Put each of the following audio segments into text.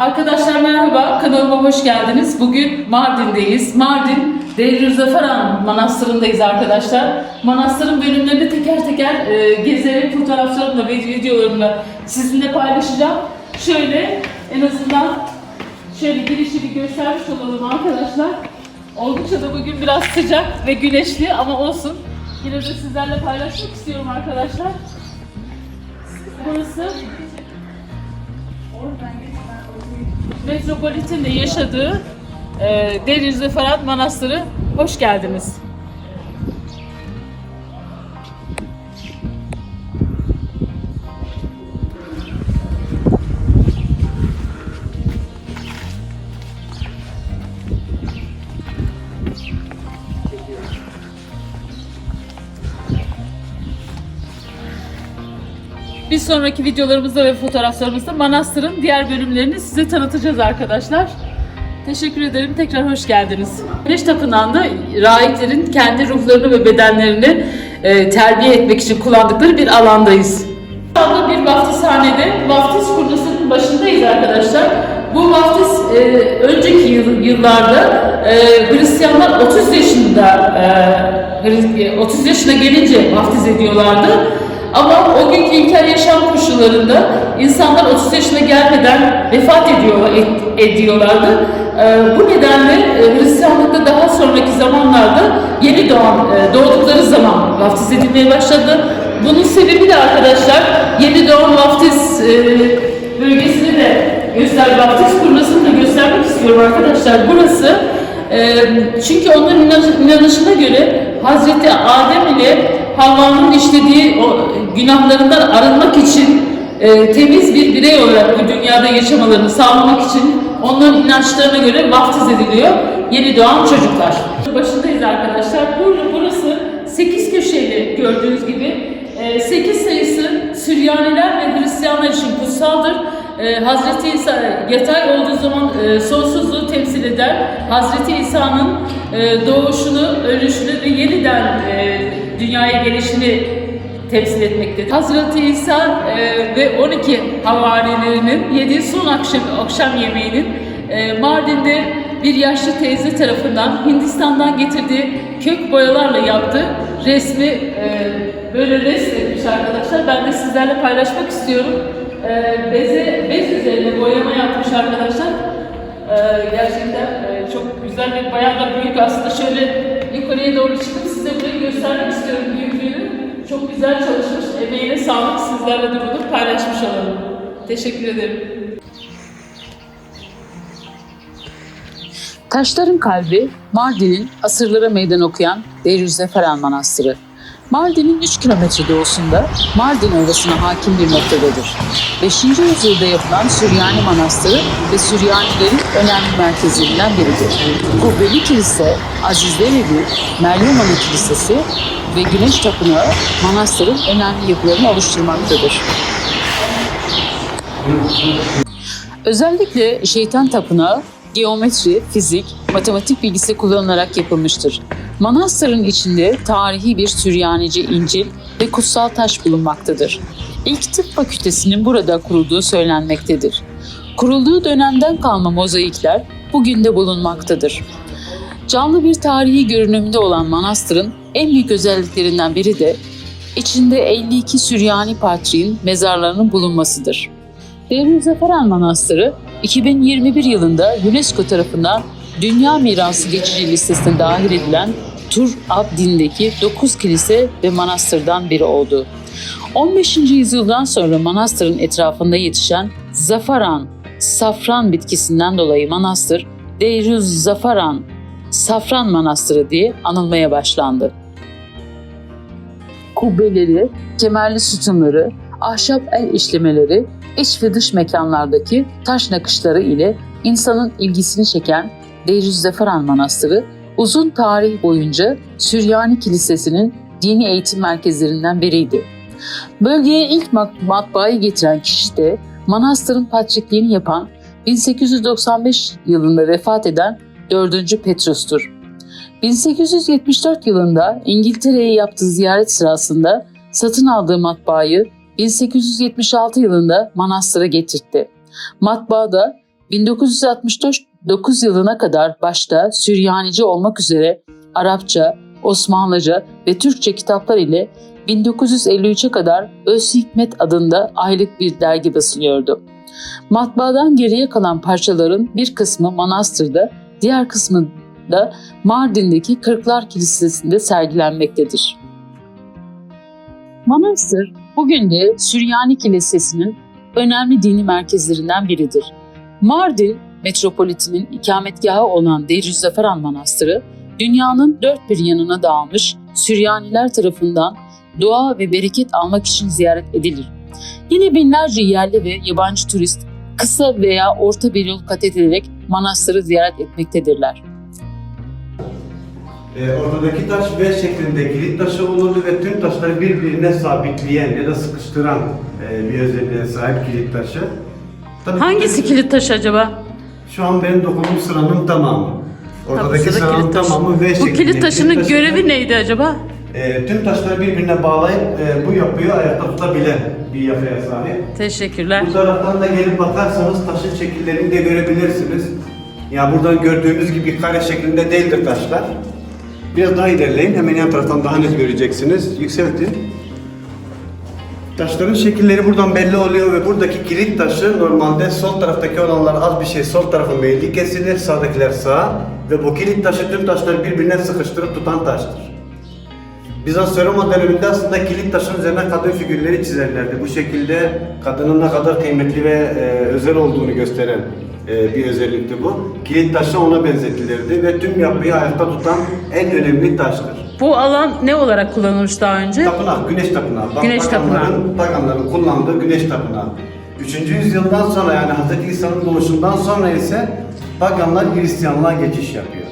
Arkadaşlar merhaba, kanalıma hoş geldiniz. Bugün Mardin'deyiz. Mardin Deirüzzafaran Manastırı'ndayız arkadaşlar. Manastırın bölümlerini teker teker e, gezerek fotoğraflarımla ve videolarımla sizinle paylaşacağım. Şöyle en azından şöyle girişi bir göstermiş olalım arkadaşlar. Oldukça da bugün biraz sıcak ve güneşli ama olsun. Yine de sizlerle paylaşmak istiyorum arkadaşlar. Burası Metropolit'in de yaşadığı e, Denizli Ferhat Manastırı. Hoş geldiniz. Bir sonraki videolarımızda ve fotoğraflarımızda manastırın diğer bölümlerini size tanıtacağız arkadaşlar. Teşekkür ederim. Tekrar hoş geldiniz. Güneş Tapınağı'nda rahiplerin kendi ruhlarını ve bedenlerini e, terbiye etmek için kullandıkları bir alandayız. Şu anda bir vaftizhanede vaftiz kurnasının başındayız arkadaşlar. Bu vaftiz e, önceki yıl, yıllarda e, Hristiyanlar 30 yaşında e, Hri- 30 yaşına gelince vaftiz ediyorlardı. Ama o günkü ilkel yaşam koşullarında insanlar 30 yaşına gelmeden vefat ediyor, et- ediyorlardı. Ee, bu nedenle e, Hristiyanlıkta daha sonraki zamanlarda yeni doğan, e, doğdukları zaman vaftiz edilmeye başladı. Bunun sebebi de arkadaşlar yeni doğan vaftiz e, bölgesini de göster, vaftiz kurnasını da göstermek istiyorum arkadaşlar. Burası e, çünkü onların inan- inanışına göre Hazreti Adem ile Havva'nın işlediği o günahlarından arınmak için e, temiz bir birey olarak bu dünyada yaşamalarını sağlamak için onların inançlarına göre vaftiz ediliyor yeni doğan çocuklar. Başındayız arkadaşlar. Burada burası 8 köşeli gördüğünüz gibi. 8 sayısı Süryaniler ve Hristiyanlar için kutsaldır. Ee, Hazreti İsa yatay olduğu zaman e, sonsuzluğu temsil eder. Hazreti İsa'nın e, doğuşunu, ölüşünü ve yeniden e, dünyaya gelişini temsil etmektedir. Hazreti İsa e, ve 12 havarilerinin yediği son akşam, akşam yemeğinin e, Mardin'de bir yaşlı teyze tarafından Hindistan'dan getirdiği kök boyalarla yaptığı resmi e, böyle resmetmiş arkadaşlar. Ben de sizlerle paylaşmak istiyorum. E, beze, bez üzerine boyama yapmış arkadaşlar. E, gerçekten e, çok güzel ve bayağı da büyük aslında. Şöyle yukarıya doğru çıkıp size burayı göstermek istiyorum büyüklüğünü. Çok güzel çalışmış. Emeğine sağlık sizlerle de bunu paylaşmış olalım. Teşekkür ederim. Taşların kalbi Mardin'in asırlara meydan okuyan Deirüzzeferan Manastırı. Mardin'in 3 kilometre doğusunda Mardin Ovası'na hakim bir noktadır. 5. yüzyılda yapılan Süryani Manastırı ve Süryanilerin önemli merkezlerinden biridir. Kubbeli Kilise, Azizler Evi, Meryem Ana Kilisesi ve Güneş Tapınağı manastırın önemli yapılarını oluşturmaktadır. Özellikle şeytan tapınağı geometri, fizik, matematik bilgisi kullanılarak yapılmıştır. Manastırın içinde tarihi bir Süryanice İncil ve kutsal taş bulunmaktadır. İlk tıp fakültesinin burada kurulduğu söylenmektedir. Kurulduğu dönemden kalma mozaikler bugün de bulunmaktadır. Canlı bir tarihi görünümde olan manastırın en büyük özelliklerinden biri de içinde 52 Süryani patriğin mezarlarının bulunmasıdır. Devrim Zaferan Manastırı 2021 yılında UNESCO tarafından Dünya Mirası geçici listesine dahil edilen Tur Abdin'deki 9 kilise ve manastırdan biri oldu. 15. yüzyıldan sonra manastırın etrafında yetişen zafaran, safran bitkisinden dolayı manastır Deirüz Zafaran, Safran Manastırı diye anılmaya başlandı. Kubbeleri, kemerli sütunları, ahşap el işlemeleri, iç ve dış mekanlardaki taş nakışları ile insanın ilgisini çeken Deirüzzeferan Manastırı uzun tarih boyunca Süryani Kilisesi'nin dini eğitim merkezlerinden biriydi. Bölgeye ilk mat- matbaayı getiren kişi de manastırın patrikliğini yapan 1895 yılında vefat eden 4. Petrus'tur. 1874 yılında İngiltere'ye yaptığı ziyaret sırasında satın aldığı matbaayı 1876 yılında manastıra getirtti. Matbaada 1969 yılına kadar başta Süryanice olmak üzere Arapça, Osmanlıca ve Türkçe kitaplar ile 1953'e kadar Öz Hikmet adında aylık bir dergi basılıyordu. Matbaadan geriye kalan parçaların bir kısmı Manastır'da, diğer kısmı da Mardin'deki Kırklar Kilisesi'nde sergilenmektedir. Manastır, bugün de Süryani Kilisesi'nin önemli dini merkezlerinden biridir. Mardin metropolitinin ikametgahı olan Deirüzzafaran Manastırı, dünyanın dört bir yanına dağılmış Süryaniler tarafından dua ve bereket almak için ziyaret edilir. Yine binlerce yerli ve yabancı turist kısa veya orta bir yol kat edilerek manastırı ziyaret etmektedirler. E, ortadaki taş V şeklinde kilit taşı olurdu ve tüm taşları birbirine sabitleyen ya da sıkıştıran e, bir özelliğe sahip kilit taşı. Tabii Hangisi ki- kilit taşı acaba? Şu an benim dokunduğum sıranın tamamı. Ortadaki Tabii, sıranın kilit taşı. tamamı V Bu şeklinde. kilit taşının taşı- görevi neydi acaba? E, tüm taşları birbirine bağlayıp e, bu yapıyı ayakta tutabilen bir yapıya sahip. Teşekkürler. Bu taraftan da gelip bakarsanız taşın şekillerini de görebilirsiniz. Ya buradan gördüğünüz gibi kare şeklinde değildir taşlar. Biraz daha ilerleyin, hemen yan taraftan daha net göreceksiniz. Yükseltin. Taşların şekilleri buradan belli oluyor ve buradaki kilit taşı normalde sol taraftaki olanlar az bir şey sol tarafa meyilli kesilir, sağdakiler sağa ve bu kilit taşı tüm taşları birbirine sıkıştırıp tutan taştır. Bizans Roma döneminde aslında kilit taşın üzerine kadın figürleri çizerlerdi. Bu şekilde kadının ne kadar kıymetli ve e, özel olduğunu gösteren e, bir özellikti bu. Kilit taşı ona benzetilirdi ve tüm yapıyı ayakta tutan en önemli taştır. Bu alan ne olarak kullanılmış daha önce? Tapınak, güneş tapınağı. Bak, Güneş paganların, paganların kullandığı güneş tapınağı. 3. yüzyıldan sonra yani Hz. İsa'nın doğuşundan sonra ise paganlar Hristiyanlığa geçiş yapıyor.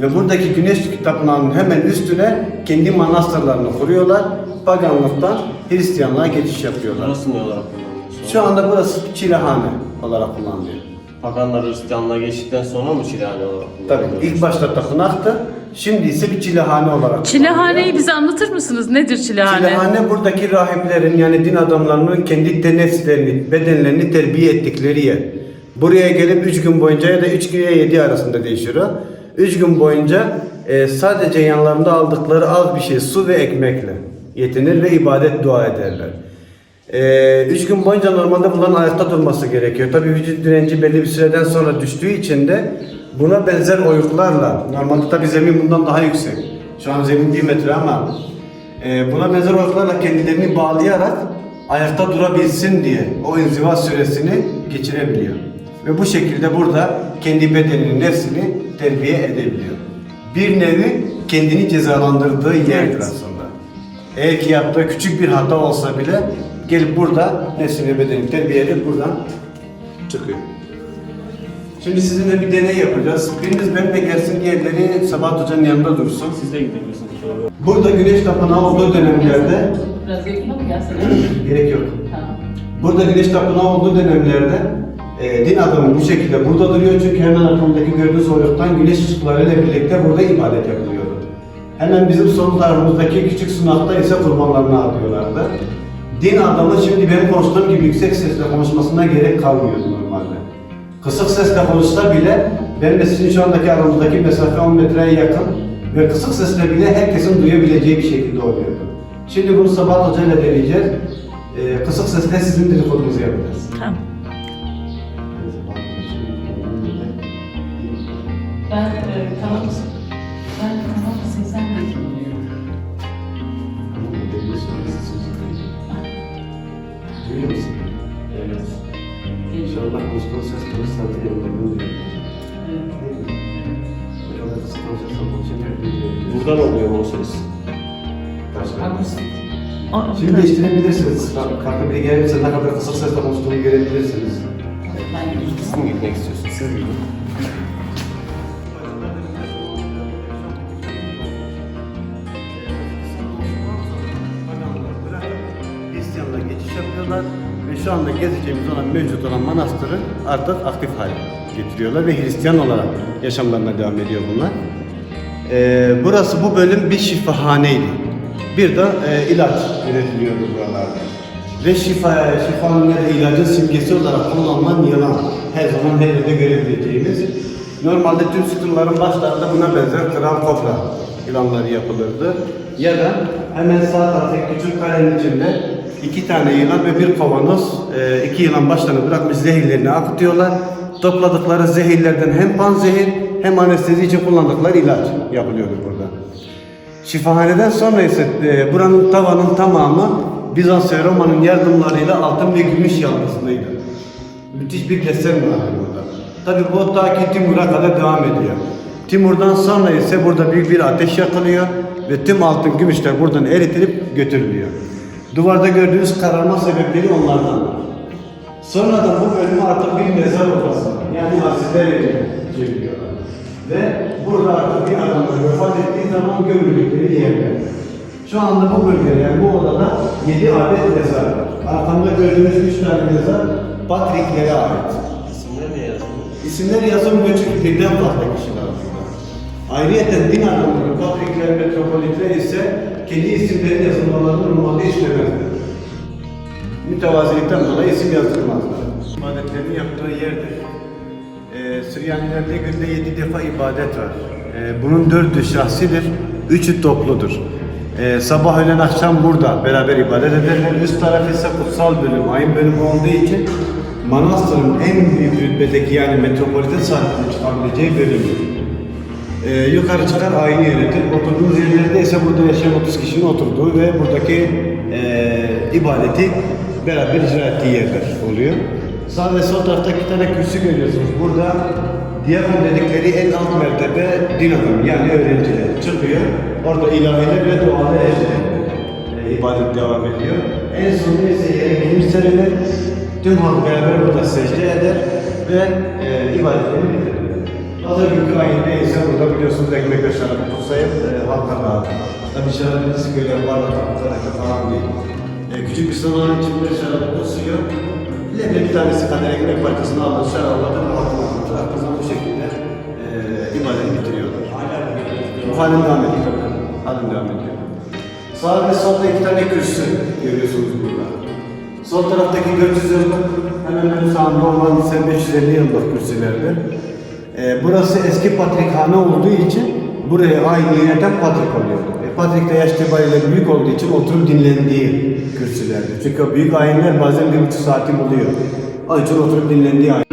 Ve buradaki güneş tapınağının hemen üstüne kendi manastırlarını kuruyorlar. Paganlıktan Hristiyanlığa geçiş yapıyorlar. Burası ne olarak kullanılıyor? Şu anda burası çilehane olarak kullanılıyor. Paganlar Hristiyanlığa geçtikten sonra mı çilehane olarak Tabii kullanılıyor? ilk başta tapınaktı. Şimdi ise bir çilehane olarak Çilehaneyi bize anlatır mısınız? Nedir çilehane? Çilehane buradaki rahiplerin yani din adamlarının kendi de nefslerini, bedenlerini terbiye ettikleri yer. Buraya gelip 3 gün boyunca ya da 3 gün 7 arasında değişiyor o. 3 gün boyunca e, sadece yanlarında aldıkları az bir şey su ve ekmekle yetinir ve ibadet dua ederler. 3 gün boyunca normalde bunların ayakta durması gerekiyor. Tabii vücut direnci belli bir süreden sonra düştüğü için de buna benzer oyuklarla, normalde tabii zemin bundan daha yüksek. Şu an zemin 1 metre ama e, buna benzer oyuklarla kendilerini bağlayarak ayakta durabilsin diye o inziva süresini geçirebiliyor. Ve bu şekilde burada kendi bedenini, nefsini terbiye edebiliyor. Bir nevi kendini cezalandırdığı yerdir aslında. Eğer ki yaptığı küçük bir hata olsa bile gelip burada nefsini ve bedenini terbiye edip buradan çıkıyor. Şimdi sizinle bir deney yapacağız. Biriniz benimle gelsin, diğerleri Sabahat Hoca'nın yanında dursun. Siz de gidebilirsiniz. Burada güneş tapınağı olduğu dönemlerde Biraz yakına mı gelsene? gerek yok. Tamam. Burada güneş tapınağı olduğu dönemlerde e, din adamı bu şekilde burada duruyor çünkü hemen arkamdaki gördüğünüz oyuktan güneş ışıklarıyla birlikte burada ibadet yapılıyordu. Hemen bizim sol tarafımızdaki küçük sunakta ise kurbanlarını atıyorlardı. Din adamı şimdi benim konuştuğum gibi yüksek sesle konuşmasına gerek kalmıyordu normalde. Kısık sesle konuşsa bile benimle sizin şu andaki aramızdaki mesafe 10 metreye yakın ve kısık sesle bile herkesin duyabileceği bir şekilde oluyordu. Şimdi bunu Sabahat Hoca ile deneyeceğiz. Ee, kısık sesle sizin dedikodunuzu yapacağız. Tamam. Ben e, kanal ben kanal 80 kullanıyorum. Duyuyor musun? Evet. İnşallah konuştuğun ses kılıç sanatı yerinde bunu duyuyor. Kısık konuşursan konuşurken duyuyor. Buradan oluyor mu o ses? Aa, Şimdi değiştirebilirsiniz. Farklı biri gelirse ne kadar kısık sesle konuştuğunu görebilirsiniz. Siz mi gitmek istiyorsunuz? Siz gidin. Şu anda gezeceğimiz olan mevcut olan manastırı artık aktif hale getiriyorlar ve Hristiyan olarak yaşamlarına devam ediyor bunlar. Ee, burası bu bölüm bir şifahaneydi. Bir de e, ilaç üretiliyordu buralarda. Ve şifa, şifanın ya da ilacın simgesi olarak kullanılan yılan. Her zaman her yerde görebileceğimiz. Normalde tüm sütunların başlarında buna benzer kral kobra yılanları yapılırdı. Ya da hemen sağ taraftaki küçük karenin içinde iki tane yılan ve bir kavanoz e, iki yılan başlarını bırakmış zehirlerini akıtıyorlar. Topladıkları zehirlerden hem panzehir hem anestezi için kullandıkları ilaç yapılıyordu burada. Şifahaneden sonra ise e, buranın tavanın tamamı Bizans ve Roma'nın yardımlarıyla altın ve gümüş yaldızlıydı. Müthiş bir desen vardı burada. Tabi bu ta ki Timur'a kadar devam ediyor. Timur'dan sonra ise burada büyük bir ateş yakılıyor ve tüm altın gümüşler buradan eritilip götürülüyor. Duvarda gördüğünüz kararma sebepleri onlardan. Sonradan bu bölümü artık bir mezar odası. Yani hazine çeviriyorlar. Ve burada artık bir adam vefat ettiği zaman gömüldükleri yerler. Şu anda bu bölgede yani bu odada 7 adet mezar var. Arkamda gördüğünüz 3 tane mezar Patricklere ait. İsimler ne yazılmış? İsimler yazılmıyor çünkü birden fazla kişi var. Ayrıyeten din adamları, Patrikler, Metropolitler ise kendi isimlerin yazılmalarını normalde istemezler. Mütevazilikten dolayı isim yazdırmazlar. İbadetlerini yaptığı yerdir. Ee, Süryanilerde günde yedi defa ibadet var. Ee, bunun dördü şahsidir, üçü topludur. Ee, sabah, öğlen, akşam burada beraber ibadet ederler. Üst taraf ise kutsal bölüm, ayın bölümü olduğu için Manastır'ın en büyük rütbedeki yani metropoliten saatinde çıkabileceği bölümdür. Ee, yukarı çıkar aynı yönetir. Oturduğumuz yerlerde ise burada yaşayan 30 kişinin oturduğu ve buradaki eee ibadeti beraber icra ettiği yerler oluyor. Sağ ve sol tarafta iki tane kürsü görüyorsunuz. Burada diyakon dedikleri en alt mertebe din adamı yani öğrenciler çıkıyor. Orada ilahiler ve dualar e, ibadet devam ediyor. En sonunda ise yere gümüş serilir. Tüm halk beraber burada secde eder ve e, ibadetlerini bitirir. Pazartesi ayında ise burada biliyorsunuz ekmek ve şarap kutsayıp e, halka dağıtır. Tabi şarabı nasıl böyle bardak kadar falan değil. E, küçük bir sınavın içinde şarabı kusuyor. Leblebi bir tanesi kadar ekmek parçasını alır, şarapları halkın atılır. Kızım bu şekilde e, ibadeti bitiriyorlar. Bu halin devam ediyor. Halin devam ediyor. Sağ ve solda iki tane kürsü görüyorsunuz burada. Sol taraftaki 400 yıllık hemen ön sağında olan ise 550 yıllık kürsülerdir. Ee, burası eski patrikhane olduğu için buraya aynı yöneten patrik oluyordu. E, patrik de yaş itibariyle büyük olduğu için oturup dinlendiği kürsülerdi. Çünkü büyük ayinler bazen bir buçuk saati buluyor. Onun için oturup dinlendiği ayin.